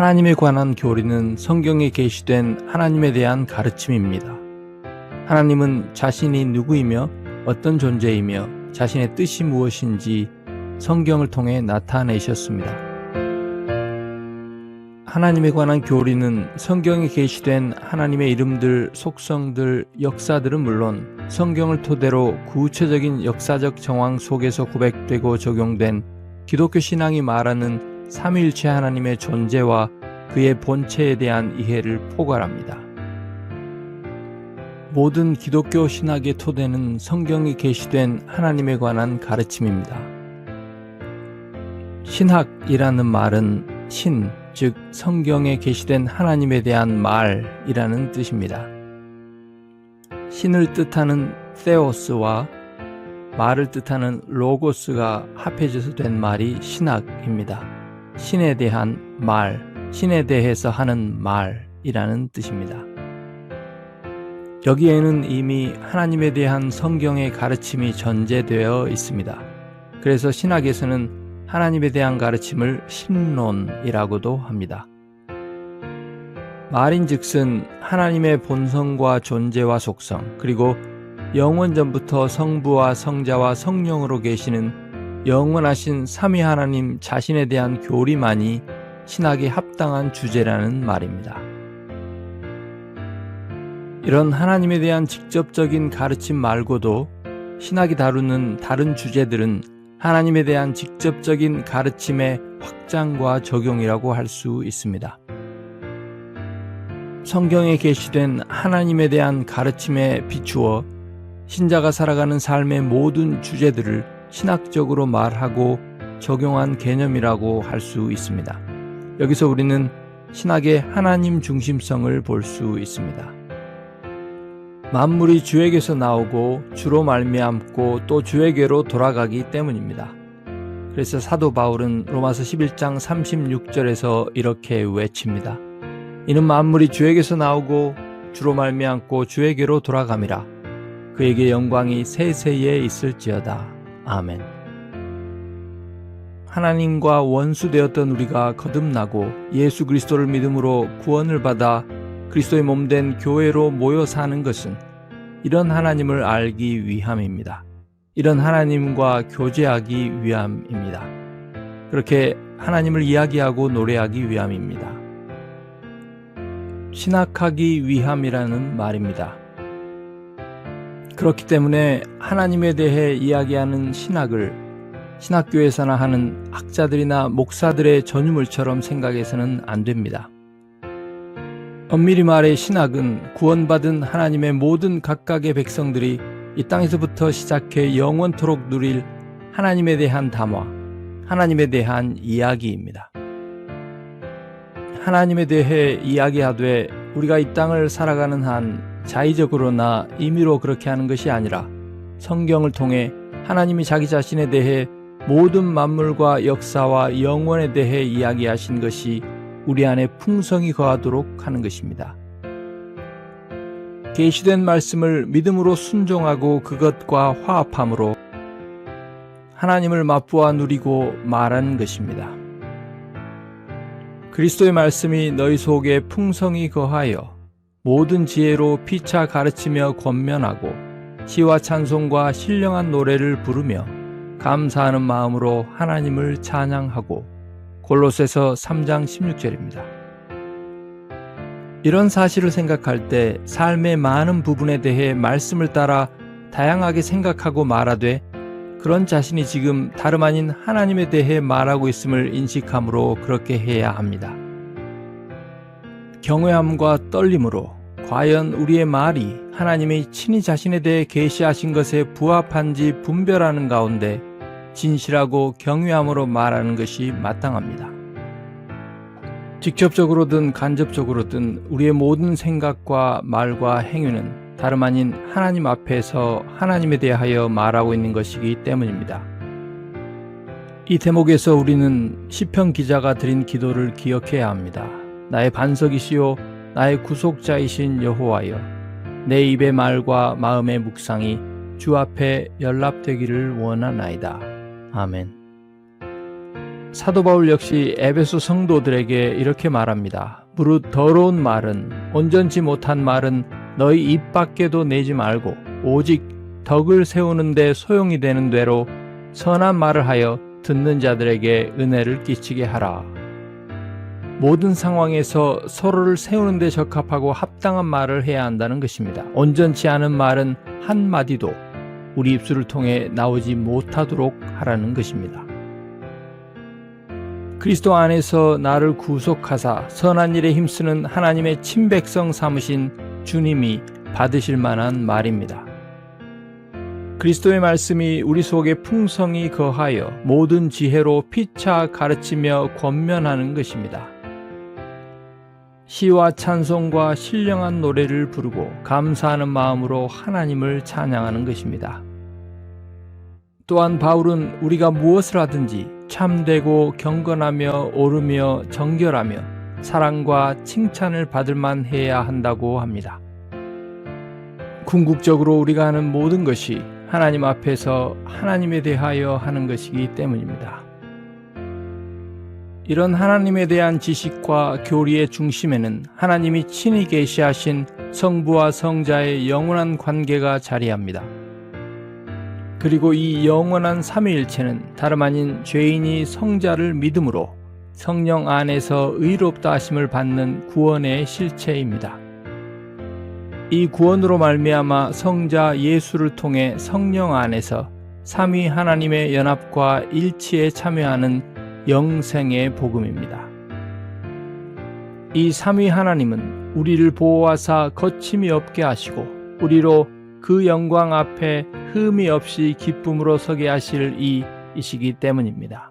하나님에 관한 교리는 성경에 계시된 하나님에 대한 가르침입니다. 하나님은 자신이 누구이며 어떤 존재이며 자신의 뜻이 무엇인지 성경을 통해 나타내셨습니다. 하나님에 관한 교리는 성경에 계시된 하나님의 이름들, 속성들, 역사들은 물론 성경을 토대로 구체적인 역사적 정황 속에서 고백되고 적용된 기독교 신앙이 말하는 삼위일체 하나님의 존재와 그의 본체에 대한 이해를 포괄합니다. 모든 기독교 신학의 토대는 성경에 계시된 하나님에 관한 가르침입니다. 신학이라는 말은 신, 즉 성경에 계시된 하나님에 대한 말이라는 뜻입니다. 신을 뜻하는 세오스와 말을 뜻하는 로고스가 합해져서 된 말이 신학입니다. 신에 대한 말, 신에 대해서 하는 말이라는 뜻입니다. 여기에는 이미 하나님에 대한 성경의 가르침이 전제되어 있습니다. 그래서 신학에서는 하나님에 대한 가르침을 신론이라고도 합니다. 말인 즉슨 하나님의 본성과 존재와 속성 그리고 영원 전부터 성부와 성자와 성령으로 계시는 영원하신 삼위 하나님 자신에 대한 교리만이 신학에 합당한 주제라는 말입니다. 이런 하나님에 대한 직접적인 가르침 말고도 신학이 다루는 다른 주제들은 하나님에 대한 직접적인 가르침의 확장과 적용이라고 할 수 있습니다. 성경에 게시된 하나님에 대한 가르침에 비추어 신자가 살아가는 삶의 모든 주제들을 신학적으로 말하고 적용한 개념이라고 할 수 있습니다. 여기서 우리는 신학의 하나님 중심성을 볼 수 있습니다. 만물이 주에게서 나오고 주로 말미암고 또 주에게로 돌아가기 때문입니다. 그래서 사도 바울은 로마서 11장 36절에서 이렇게 외칩니다. 이는 만물이 주에게서 나오고 주로 말미암고 주에게로 돌아감이라. 그에게 영광이 세세에 있을지어다. 아멘. 하나님과 원수되었던 우리가 거듭나고 예수 그리스도를 믿음으로 구원을 받아 그리스도의 몸된 교회로 모여 사는 것은 이런 하나님을 알기 위함입니다. 이런 하나님과 교제하기 위함입니다. 그렇게 하나님을 이야기하고 노래하기 위함입니다. 신학하기 위함이라는 말입니다. 그렇기 때문에 하나님에 대해 이야기하는 신학을 신학교에서나 하는 학자들이나 목사들의 전유물처럼 생각해서는 안 됩니다. 엄밀히 말해 신학은 구원받은 하나님의 모든 각각의 백성들이 이 땅에서부터 시작해 영원토록 누릴 하나님에 대한 담화, 하나님에 대한 이야기입니다. 하나님에 대해 이야기하되 우리가 이 땅을 살아가는 한 자의적으로나 임의로 그렇게 하는 것이 아니라 성경을 통해 하나님이 자기 자신에 대해 모든 만물과 역사와 영원에 대해 이야기하신 것이 우리 안에 풍성이 거하도록 하는 것입니다. 계시된 말씀을 믿음으로 순종하고 그것과 화합함으로 하나님을 맛보아 누리고 말하는 것입니다. 그리스도의 말씀이 너희 속에 풍성히 거하여 모든 지혜로 피차 가르치며 권면하고 시와 찬송과 신령한 노래를 부르며 감사하는 마음으로 하나님을 찬양하고 골로새서 3장 16절입니다. 이런 사실을 생각할 때 삶의 많은 부분에 대해 말씀을 따라 다양하게 생각하고 말하되 그런 자신이 지금 다름 아닌 하나님에 대해 말하고 있음을 인식함으로 그렇게 해야 합니다. 경외함과 떨림으로 과연 우리의 말이 하나님의 친히 자신에 대해 계시하신 것에 부합한지 분별하는 가운데 진실하고 경외함으로 말하는 것이 마땅합니다. 직접적으로든 간접적으로든 우리의 모든 생각과 말과 행위는 다름 아닌 하나님 앞에서 하나님에 대하여 말하고 있는 것이기 때문입니다. 이 대목에서 우리는 시편 기자가 드린 기도를 기억해야 합니다. 나의 반석이시요 나의 구속자이신 여호와여 내 입의 말과 마음의 묵상이 주 앞에 연락되기를 원하나이다. 아멘. 사도 바울 역시 에베소 성도들에게 이렇게 말합니다. 무릇 더러운 말은 온전치 못한 말은 너희 입 밖에도 내지 말고 오직 덕을 세우는데 소용이 되는 대로 선한 말을 하여 듣는 자들에게 은혜를 끼치게 하라. 모든 상황에서 서로를 세우는 데 적합하고 합당한 말을 해야 한다는 것입니다. 온전치 않은 말은 한마디도 우리 입술을 통해 나오지 못하도록 하라는 것입니다. 그리스도 안에서 나를 구속하사 선한 일에 힘쓰는 하나님의 친백성 삼으신 주님이 받으실 만한 말입니다. 그리스도의 말씀이 우리 속에 풍성히 거하여 모든 지혜로 피차 가르치며 권면하는 것입니다. 시와 찬송과 신령한 노래를 부르고 감사하는 마음으로 하나님을 찬양하는 것입니다. 또한 바울은 우리가 무엇을 하든지 참되고 경건하며 옳으며 정결하며 사랑과 칭찬을 받을 만 해야 한다고 합니다. 궁극적으로 우리가 하는 모든 것이 하나님 앞에서 하나님에 대하여 하는 것이기 때문입니다. 이런 하나님에 대한 지식과 교리의 중심에는 하나님이 친히 계시하신 성부와 성자의 영원한 관계가 자리합니다. 그리고 이 영원한 삼위일체는 다름 아닌 죄인이 성자를 믿음으로 성령 안에서 의롭다 하심을 받는 구원의 실체입니다. 이 구원으로 말미암아 성자 예수를 통해 성령 안에서 삼위 하나님의 연합과 일치에 참여하는 영생의 복음입니다. 이 삼위 하나님은 우리를 보호하사 거침이 없게 하시고 우리로 그 영광 앞에 흠이 없이 기쁨으로 서게 하실 이이시기 때문입니다.